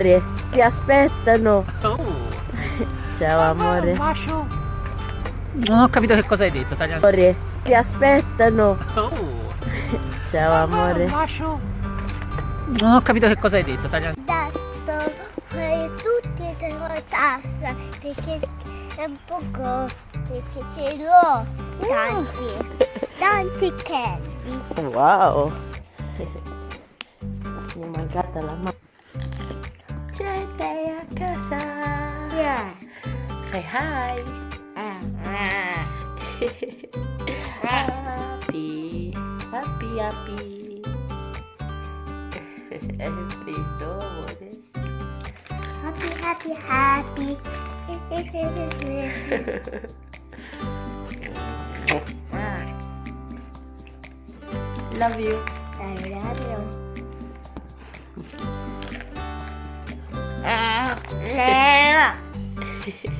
amore, ti aspettano. Oh, Ciao amore. un bacio. Non ho capito che cosa hai detto, tagliando. Amore, ti aspettano. Oh, Ciao amore. un bacio. Non ho capito che cosa hai detto, tagliando. dato per tutti le tasse perché è un poco perché ce l'ho tanti tanti candy Wow. Mi è mancata la mano. C'è a casa. yeah. Say hi. ah, ah. happy. Happy, happy. Happy, happy happy happy. Love you. I love you. แชร์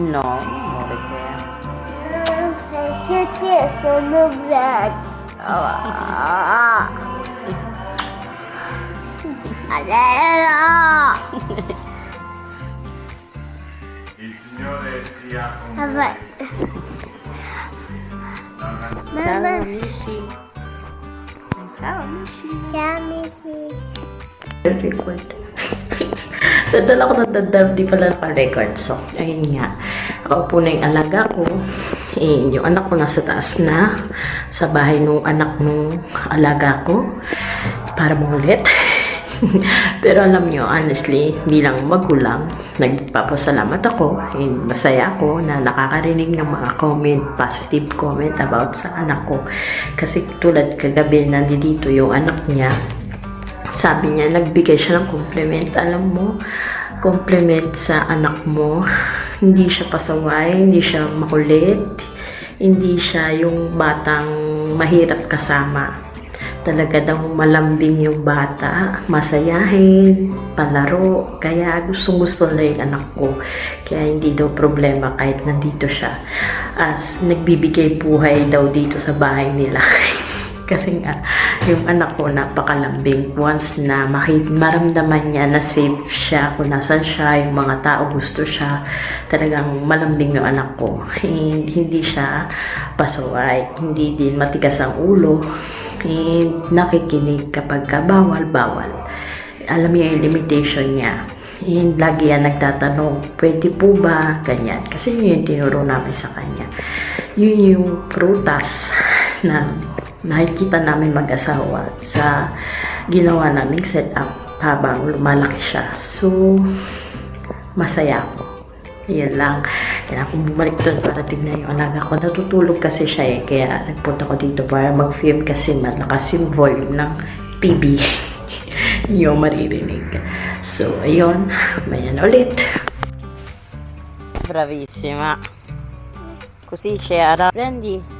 No, amore che Perché te sono bravo. Allora. Il Signore sia con Vabbè. Ciao amici. Ciao amici. ciao amici. record. Dadala ko ng dadal, di pala naka-record. So, ayun nga. Ako po na yung alaga ko. Eh, yung anak ko nasa taas na. Sa bahay nung anak nung alaga ko. Para mangulit. Pero alam nyo, honestly, bilang magulang, nagpapasalamat ako. And masaya ako na nakakarinig ng mga comment, positive comment about sa anak ko. Kasi tulad kagabi, nandito yung anak niya sabi niya, nagbigay siya ng compliment. Alam mo, compliment sa anak mo. Hindi siya pasaway, hindi siya makulit, hindi siya yung batang mahirap kasama. Talaga daw malambing yung bata, masayahin, palaro. Kaya gustong gusto na yung anak ko. Kaya hindi daw problema kahit nandito siya. As nagbibigay buhay daw dito sa bahay nila. Kasi nga, yung anak ko napakalambing. Once na makit maramdaman niya na safe siya, kung nasan siya, yung mga tao gusto siya, talagang malambing yung anak ko. Hindi, hindi siya pasaway, hindi din matigas ang ulo, hindi nakikinig kapag ka bawal, bawal. Alam niya yung limitation niya. And lagi yan nagtatanong, pwede po ba? Ganyan. Kasi yun yung tinuro namin sa kanya. Yun yung prutas na nakikita namin mag-asawa sa ginawa naming setup habang lumalaki siya. So, masaya ako. Yan lang. Kaya kung bumalik doon para tignan yung alaga ko. Natutulog kasi siya eh. Kaya nagpunta ko dito para mag-film kasi malakas yung volume ng TV. yung maririnig. So, ayun. Mayan ulit. Bravissima. Così c'era. Prendi.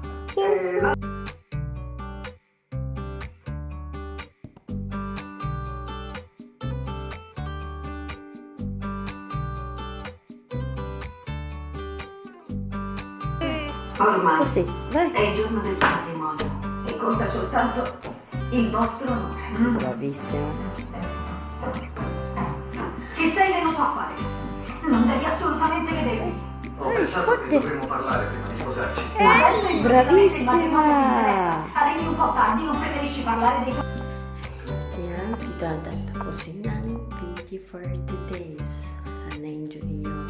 Ormai Così, vai. è il giorno del matrimonio e conta soltanto il vostro nome. Bravissima. Che sei venuto a fare? Non devi assolutamente vedermi. Ho eh, pensato forte. che dovremmo parlare prima di sposarci. Eh, eh sì, bravissima! Arrivi un po' tardi, non preferisci parlare dei Diyan, dito ang data ko si 9 video for today's an angel in your